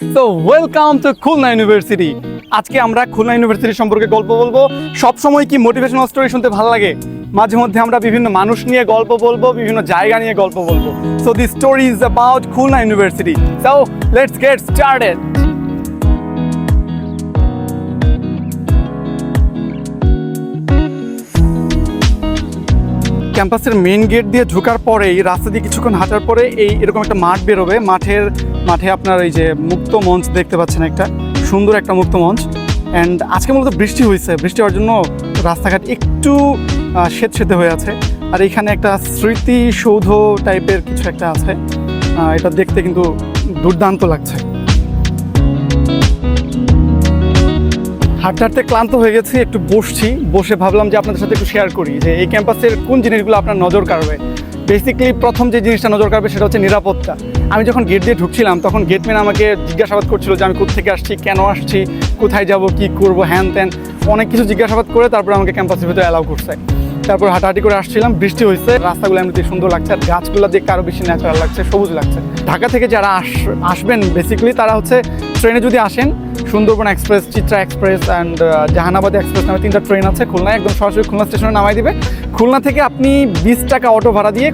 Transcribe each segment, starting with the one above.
তো welcome to Khulna university আজকে আমরা খুলনা ইউনিভার্সিটি সম্পর্কে গল্প বলব। সব সময় কি মোটিভেশনাল স্টোরি শুনতে ভালো লাগে? মাঝে মধ্যে আমরা বিভিন্ন মানুষ নিয়ে গল্প বলব, বিভিন্ন জায়গা নিয়ে গল্প বলব। So the story is about Khulna university so let's get started ক্যাম্পাসের মেইন গেট দিয়ে ঢোকার পরে এই রাস্তা দিয়ে কিছুক্ষণ হাঁটার পরে এই এরকম একটা মাঠ বেরোবে। মাঠের মাঠে আপনার এই যে মুক্ত মঞ্চ দেখতে পাচ্ছেন একটা, সুন্দর একটা মুক্ত মঞ্চ। অ্যান্ড আজকে মূলত বৃষ্টি হয়েছে বৃষ্টি হওয়ার জন্য রাস্তাঘাট একটু সেত সেতে হয়ে আছে। আর এখানে একটা স্মৃতিসৌধ টাইপের কিছু একটা আছে। এটা দেখতে কিন্তু দুর্দান্ত লাগছে। হাঁটতে হাঁটতে ক্লান্ত হয়ে গেছি, একটু বসছি। বসে ভাবলাম যে আপনাদের সাথে একটু শেয়ার করি যে এই ক্যাম্পাসের কোন জিনিসগুলো আপনার নজর কাড়বে। বেসিক্যালি প্রথম যে জিনিসটা নজর কাড়বে সেটা হচ্ছে নিরাপত্তা। আমি যখন গেট দিয়ে ঢুকছিলাম, তখন গেটম্যান আমাকে জিজ্ঞাসাবাদ করছিল যে আমি কোথেকে আসছি, কেন আসছি, কোথায় যাব, কি করব, হ্যান ত্যান। অনেক কিছু জিজ্ঞাসাবাদ করে তারপরে আমাকে ক্যাম্পাসের ভিতরে অ্যালাউ করছে। তারপর হাঁটাহাঁটি করে আসছিলাম, বৃষ্টি হয়েছে, রাস্তাগুলো এমনিতে সুন্দর লাগছে, আর গাছগুলো দেখতে আরও বেশি ন্যাচারাল লাগছে, সবুজ লাগছে। ঢাকা থেকে যারা আস, আসবেন বেসিক্যালি তারা হচ্ছে ট্রেনে যদি আসেন Sundarban express, Chitra express and Jahanabad express নামে তিনটা ট্রেন আছে। খুলনায় একদম সরাসরি খুলনা স্টেশনে নামাই দিবে। খুলনা থেকে আপনি বিশ টাকা অটো ভাড়া দিয়ে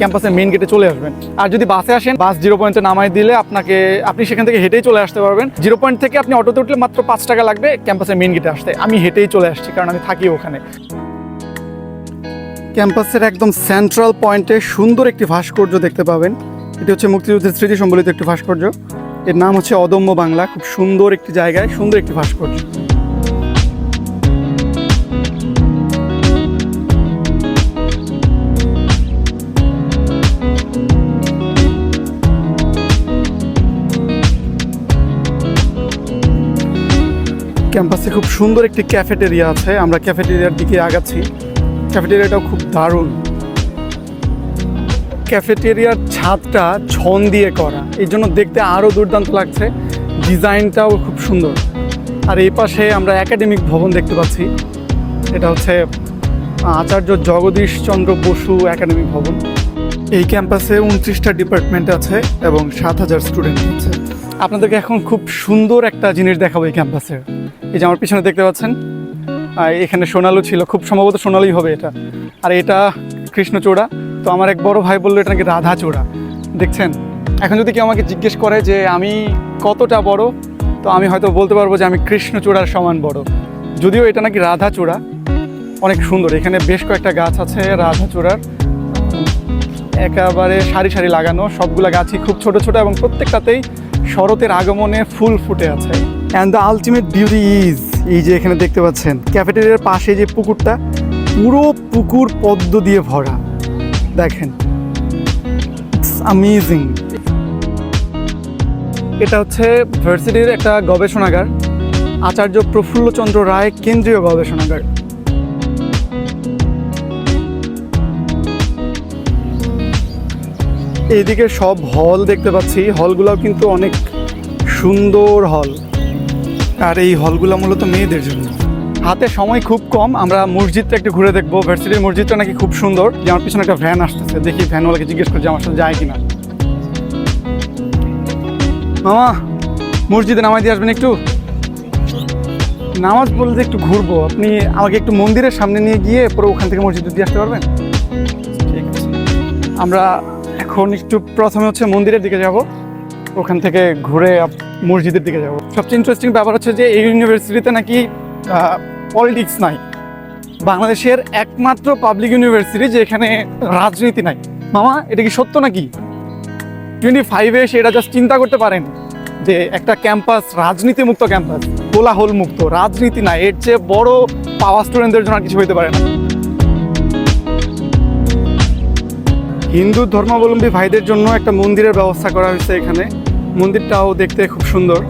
ক্যাম্পাসের মেন গেটে চলে আসবেন। আর যদি বাসে আসেন, বাস জিরো পয়েন্টে নামাই দিলে আপনাকে, আপনি সেখান থেকে হেঁটেই চলে আসতে পারবেন। জিরো পয়েন্ট থেকে আপনি অটোতে উঠলে মাত্র পাঁচ টাকা লাগবে ক্যাম্পাসের মেন গেটে আসতে। আমি হেঁটেই চলে আসছি, কারণ আমি থাকি ওখানে। ক্যাম্পাসের একদম সেন্ট্রাল পয়েন্টে সুন্দর একটি ভাস্কর্য দেখতে পাবেন। এটি হচ্ছে মুক্তিযুদ্ধের স্মৃতি সম্বলিত একটি ভাস্কর্য। এর নাম হচ্ছে অদম্য বাংলা। খুব সুন্দর একটি জায়গায়, সুন্দর একটি ভাস্কর্য। ক্যাম্পাসে খুব সুন্দর একটি ক্যাফেটেরিয়া আছে। আমরা ক্যাফেটেরিয়ার দিকে আগাচ্ছি। ক্যাফেটেরিয়াটাও খুব দারুণ। ক্যাফেটেরিয়ার ছাদটা ছন দিয়ে করা। এই জন্য দেখতে আরও দুর্দান্ত লাগছে। ডিজাইনটাও খুব সুন্দর। আর এই পাশে আমরা একাডেমিক ভবন দেখতে পাচ্ছি। এটা হচ্ছে আচার্য জগদীশ চন্দ্র বসু একাডেমিক ভবন। এই ক্যাম্পাসে উনত্রিশটা ডিপার্টমেন্ট আছে এবং সাত হাজার স্টুডেন্ট আছে। আপনাদেরকে এখন খুব সুন্দর একটা জিনিস দেখাবো এই ক্যাম্পাসের। এই যে আমার পিছনে দেখতে পাচ্ছেন এখানে সোনালু ছিল। খুব সম্ভবত সোনালুই হবে এটা। আর এটা কৃষ্ণচূড়া। তো আমার এক বড় ভাই বলল, এটা নাকি রাধাচূড়া দেখছেন, এখন যদি কেউ আমাকে জিজ্ঞেস করে যে আমি কতটা বড়, তো আমি হয়তো বলতে পারব যে আমি কৃষ্ণচূড়ার সমান বড়। যদিও এটা নাকি রাধাচূড়া অনেক সুন্দর। এখানে বেশ কয়েকটা গাছ আছে রাধাচূড়ার একেবারে সারি সারি লাগানো, সবগুলা গাছই খুব ছোট ছোট এবং প্রত্যেকটাতেই শরতের আগমনে ফুল ফুটে আছে। And the ultimate beauty is এই যে এখানে দেখতে পাচ্ছেন ক্যাফেটেরিয়ার পাশে যে পুকুরটা, পুরো পুকুর পদ্ম দিয়ে ভরা। দেখেন আমেজিং এটা হচ্ছে ভার্সিটির একটা গবেষণাগার, আচার্য প্রফুল্লচন্দ্র রায় কেন্দ্রীয় গবেষণাগার। এইদিকে সব হল দেখতে পাচ্ছি হলগুলোও কিন্তু অনেক সুন্দর হল আর এই হলগুলো মূলত মেয়েদের জন্য। হাতে সময় খুব কম, আমরা মসজিদটা একটু ঘুরে দেখব। ভার্সিটির মসজিদটা নাকি খুব সুন্দর। যে আমার পিছনে একটা ভ্যান আসতেছে, দেখি ভ্যানওয়ালাকে জিজ্ঞেস করছি আমার সাথে যায় কিনা। মামা, মসজিদে নামাই দিয়ে আসবেন একটু? নামাজ বলতে একটু ঘুরবো। আপনি আমাকে একটু মন্দিরের সামনে নিয়ে গিয়ে পরে ওখান থেকে মসজিদে দিয়ে আসতে পারবেন? ঠিক আছে। আমরা এখন একটু প্রথমে হচ্ছে মন্দিরের দিকে যাব। ওখান থেকে ঘুরে মসজিদের দিকে যাব। সবচেয়ে ইন্টারেস্টিং ব্যাপার হচ্ছে যে এই ইউনিভার্সিটিতে নাকি পলিটিক্স নাই। বাংলাদেশের একমাত্র পাবলিক ইউনিভার্সিটি যেখানে রাজনীতি নাই। মামা, এটা কি সত্য নাকি? টোয়েন্টি ফাইভে এসে এটা জাস্ট চিন্তা করতে পারেন যে একটা ক্যাম্পাস রাজনীতি মুক্ত ক্যাম্পাস কোলাহল মুক্ত রাজনীতি নাই। এর চেয়ে বড় পাওয়া স্টুডেন্টদের জন্য আর কিছু হইতে পারে না। হিন্দু ধর্মাবলম্বী ভাইদের জন্য একটা মন্দিরের ব্যবস্থা করা হয়েছে এখানে। মন্দিরটাও দেখতে খুব সুন্দর।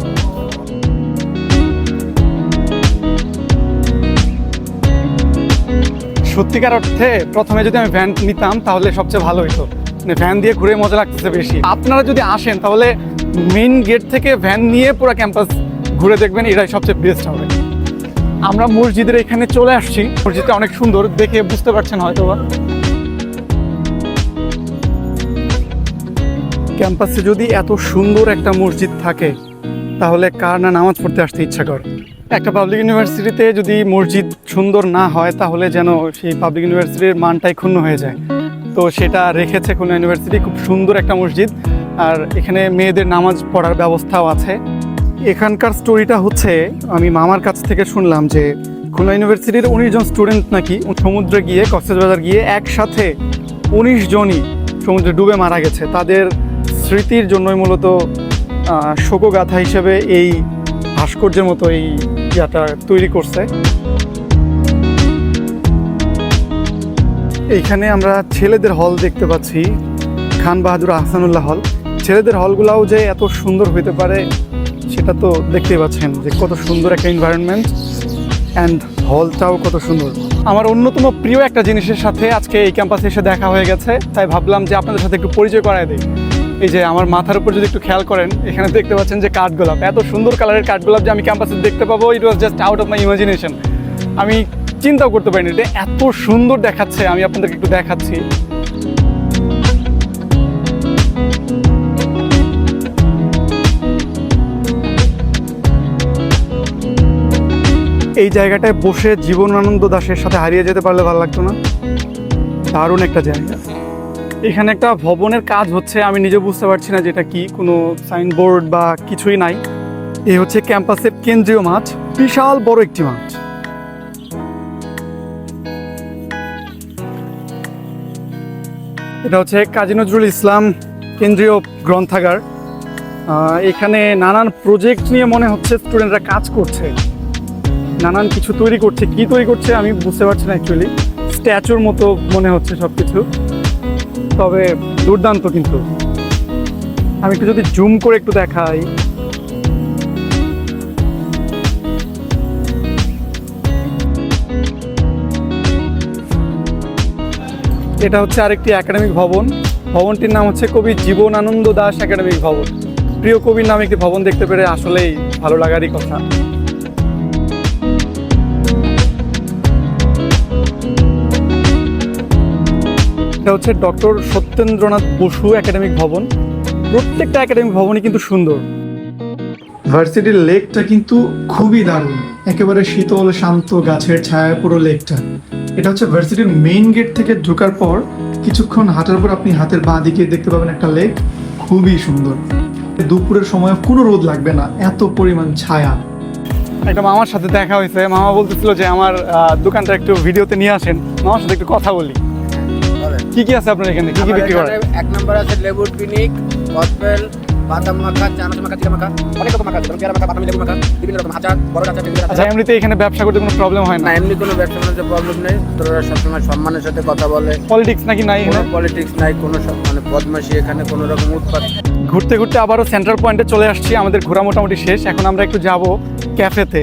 সত্যিকার অর্থে প্রথমে যদি আমি ভ্যান নিতাম, তাহলে সবচেয়ে ভালো হতো মানে ভ্যান দিয়ে ঘুরে মজা লাগতেছে বেশি। আপনারা যদি আসেন, তাহলে মেইন গেট থেকে ভ্যান নিয়ে পুরো ক্যাম্পাস ঘুরে দেখবেন, এটাই সবচেয়ে বেস্ট হবে। আমরা মসজিদের এখানে চলে আসছি। মসজিদটা অনেক সুন্দর, দেখে বুঝতে পারছেন হয়তো ক্যাম্পাসে যদি এত সুন্দর একটা মসজিদ থাকে, তাহলে কার না নামাজ পড়তে আসতে ইচ্ছা করে? একটা পাবলিক ইউনিভার্সিটিতে যদি মসজিদ সুন্দর না হয়, তাহলে যেন সেই পাবলিক ইউনিভার্সিটির মানটাই ক্ষুণ্ণ হয়ে যায়। তো সেটা রেখেছে খুলনা ইউনিভার্সিটি খুব সুন্দর একটা মসজিদ। আর এখানে মেয়েদের নামাজ পড়ার ব্যবস্থাও আছে। এখানকার স্টোরিটা হচ্ছে, আমি মামার কাছ থেকে শুনলাম যে, খুলনা ইউনিভার্সিটির উনিশ জন স্টুডেন্ট নাকি সমুদ্রে গিয়ে কক্সবাজার গিয়ে একসাথে উনিশ জনই সমুদ্রে ডুবে মারা গেছে। তাদের স্মৃতির জন্যই মূলত শোকগাথা হিসেবে এই ভাস্কর্যের মতো এই ইয়াটা তৈরি করছে। এইখানে আমরা ছেলেদের হল দেখতে পাচ্ছি, খান বাহাদুর আহসানুল্লাহ হল। ছেলেদের হলগুলাও যে এত সুন্দর হইতে পারে, সেটা তো দেখতেই পাচ্ছেন যে কত সুন্দর একটা এনভায়রনমেন্ট অ্যান্ড হলটাও কত সুন্দর। আমার অন্যতম প্রিয় একটা জিনিসের সাথে আজকে এই ক্যাম্পাসে এসে দেখা হয়ে গেছে, তাই ভাবলাম যে আপনাদের সাথে একটু পরিচয় করায় দিই। এই যে আমার মাথার উপর যদি একটু খেয়াল করেন, এখানে দেখতে পাচ্ছেন যে কাঠগোলাপ। এত সুন্দর কালারের কাঠগোলাপ যে আমি ক্যাম্পাসে দেখতে পাবো it was just out of my imagination আমি চিন্তাও করতে পারিনি এটা এত সুন্দর দেখাচ্ছে, আমি আপনাদেরকে একটু দেখাচ্ছি। এই জায়গাটায় বসে জীবনানন্দ দাশের সাথে হারিয়ে যেতে পারলে ভালো লাগতো না? দারুণ একটা জায়গা। এখানে একটা ভবনের কাজ হচ্ছে, আমি নিজে বুঝতে পারছি না যেটা কি, কোনো সাইনবোর্ড বা কিছুই নাই। এই হচ্ছে ক্যাম্পাসের কেন্দ্রীয় মাঠ, বিশাল বড় একটি মাঠ। এটা হচ্ছে কাজী নজরুল ইসলাম কেন্দ্রীয় গ্রন্থাগার। এখানে নানান প্রজেক্ট নিয়ে মনে হচ্ছে স্টুডেন্টরা কাজ করছে। নানান কিছু তৈরি করছে। কি তৈরি করছে আমি বুঝতে পারছি না অ্যাকচুয়ালি স্ট্যাচুর মতো মনে হচ্ছে সব কিছু তবে দুর্দান্ত কিন্তু। আমি একটু যদি জুম করে একটু দেখাই। এটা হচ্ছে আরেকটি একাডেমিক ভবন। ভবনটির নাম হচ্ছে কবি জীবনানন্দ দাস একাডেমিক ভবন। প্রিয় কবির নামে একটি ভবন দেখতে পেরে আসলেই ভালো লাগারই কথা। এটা হচ্ছে ডক্টর সত্যেন্দ্রনাথ বসু একাডেমিক ভবন। প্রত্যেকটা একাডেমিক ভবনই কিন্তু সুন্দর। ভার্সিটির লেকটা কিন্তু খুবই দারুণ। একেবারে শীতল শান্ত গাছের ছায়া পুরো লেকটা। এটা হচ্ছে ভার্সিটির মেইন গেট থেকে ঢোকার পর কিছুক্ষণ হাঁটার পর আপনি হাতের বাঁ দিকে দেখতে পাবেন একটা লেক। খুবই সুন্দর। দুপুরের সময় কোনো রোদ লাগবে না এত পরিমাণ ছায়া। একটা মামার সাথে দেখা হয়েছে। মামা বলতেছিল যে আমার দোকানটা একটু ভিডিওতে নিয়ে আসেন। মামার সাথে একটু কথা বলি। কি কি আছে আপনার এখানে? কি কি বিক্রি করেন? এক নম্বর আছে লেবুর পিনিক কসপেল বাদাম মাখা চানাচুর মাখা জিরা মাখা অনেক রকম মাখা আছে পেয়ারা মাখা বাদামি লেবু মাখা বিভিন্ন রকম আচার বড় আচার বিভিন্ন আচ্ছা এমনিতে এখানে ব্যবসা করতে কোনো প্রবলেম হয় না? এমনি কোনো ব্যবসা বাণিজ্য প্রবলেম নেই। তোরা সবসময় সম্মানের সাথে কথা বলে। পলিটিক্স নাকি নাই কোনো পলিটিক্স নাই কোনো মানে বদমাশি এখানে কোনো রকম উৎপাত ঘুরতে ঘুরতে আবারও সেন্ট্রাল পয়েন্টে চলে আসছি আমাদের ঘোরা মোটামুটি শেষ। এখন আমরা একটু যাব ক্যাফেতে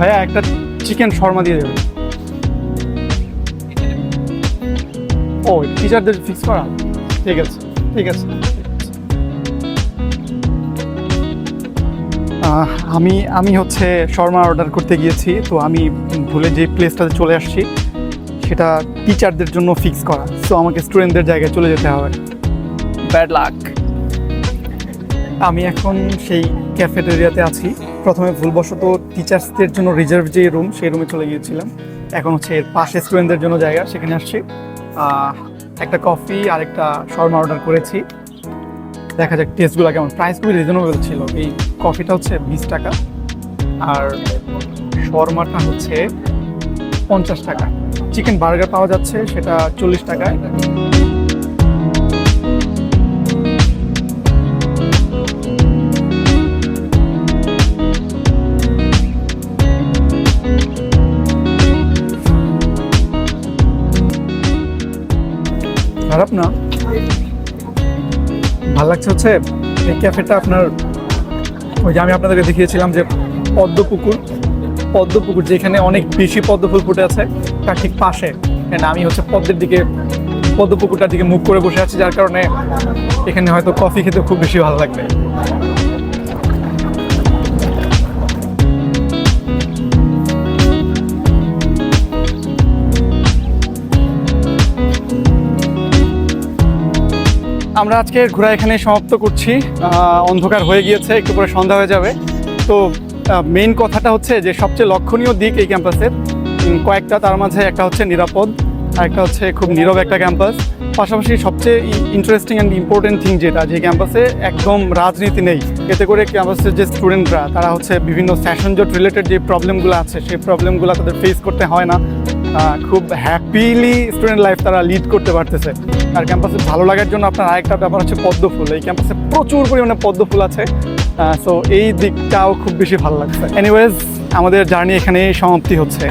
ভাইয়া একটা চিকেন শর্মা দিয়ে দেবেন। ও টিচারদের ফিক্স করা? ঠিক আছে ঠিক আছে। আমি আমি হচ্ছে শর্মা অর্ডার করতে গিয়েছি তো আমি ভুলে যে প্লেসটাতে চলে আসছি সেটা টিচারদের জন্য ফিক্স করা। সো আমাকে স্টুডেন্টদের জায়গায় চলে যেতে হবে। ব্যাড লাক আমি এখন সেই ক্যাফেটেরিয়াতে আছি। প্রথমে ভুলবশত টিচার্সদের জন্য রিজার্ভ যে রুম সেই রুমে চলে গিয়েছিলাম। এখন হচ্ছে এর পাশে স্টুডেন্টদের জন্য জায়গা, সেখানে আসছি। একটা কফি আর একটা শর্মা অর্ডার করেছি। দেখা যাক টেস্টগুলো কেমন। প্রাইস খুবই রিজনেবল ছিল। এই কফিটা হচ্ছে বিশ টাকা আর শর্মাটা হচ্ছে পঞ্চাশ টাকা। চিকেন বার্গার পাওয়া যাচ্ছে, সেটা চল্লিশ টাকায়। খারাপ না। ভালো লাগছে হচ্ছে এই ক্যাফেটা আপনার, ওই যে আমি আপনাদেরকে দেখিয়েছিলাম যে পদ্ম পুকুর পদ্ম পুকুর যেখানে অনেক বেশি পদ্ম ফুল ফুটে আছে, তার ঠিক পাশে। And আমি হচ্ছে পদ্মের দিকে পদ্ম পুকুরটার দিকে মুখ করে বসে আছি, যার কারণে এখানে হয়তো কফি খেতে খুব বেশি ভালো লাগবে। আমরা আজকে ঘোরা এখানে সমাপ্ত করছি। অন্ধকার হয়ে গিয়েছে, একটু পরে সন্ধ্যা হয়ে যাবে। তো মেইন কথাটা হচ্ছে যে সবচেয়ে লক্ষণীয় দিক এই ক্যাম্পাসের কয়েকটা তার মাঝে একটা হচ্ছে নিরাপদ, আর একটা হচ্ছে খুব নীরব একটা ক্যাম্পাস পাশাপাশি সবচেয়ে ইন্টারেস্টিং অ্যান্ড ইম্পর্টেন্ট থিং যেটা, যে ক্যাম্পাসে একদম রাজনীতি নেই। এতে করে ক্যাম্পাসের যে স্টুডেন্টরা তারা হচ্ছে বিভিন্ন সেশন জট রিলেটেড যে প্রবলেমগুলো আছে, সেই প্রবলেমগুলো তাদের ফেস করতে হয় না। খুব হ্যাপিলি স্টুডেন্ট লাইফ তারা লিড করতে পারতেছে। আর ক্যাম্পাসে ভালো লাগার জন্য আপনার আরেকটা ব্যাপার হচ্ছে পদ্ম ফুল। এই ক্যাম্পাসে প্রচুর পরিমাণে পদ্ম ফুল আছে। সো এই দিকটাও খুব বেশি ভালো লাগছে। এনিওয়েজ আমাদের জার্নি এখানেই সমাপ্তি হচ্ছে।